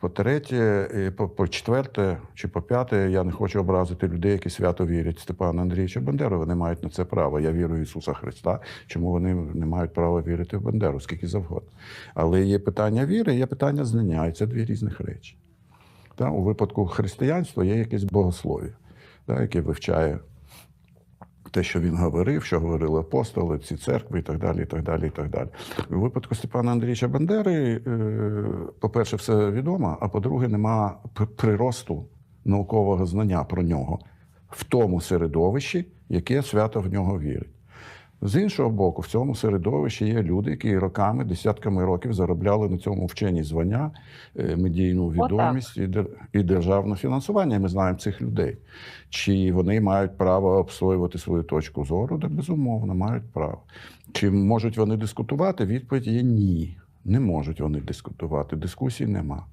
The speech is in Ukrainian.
По-третє, і по- по-четверте чи по-п'яте, я не хочу образити людей, які свято вірять в Степана Андрійовича Бандеру. Вони мають на це право. Я вірю в Ісуса Христа. Чому вони не мають права вірити в Бандеру, скільки завгодно. Але є питання віри, є питання знання, і це дві різних речі. Та, у випадку християнства є якесь богослов'я, яке вивчає те, що він говорив, що говорили апостоли, ці церкви і так далі. і так далі, і так далі. У випадку Степана Андрійовича Бандери, е, по-перше, все відомо, а по-друге, нема приросту наукового знання про нього в тому середовищі, яке свято в нього вірить. З іншого боку, в цьому середовищі є люди, які роками, десятками років заробляли на цьому вчені звання, е, медійну відомість і, дер- і державне фінансування. Ми знаємо цих людей. Чи вони мають право обстоювати свою точку зору? Так безумовно, мають право. Чи можуть вони дискутувати? Відповідь є ні. Не можуть вони дискутувати. Дискусій нема.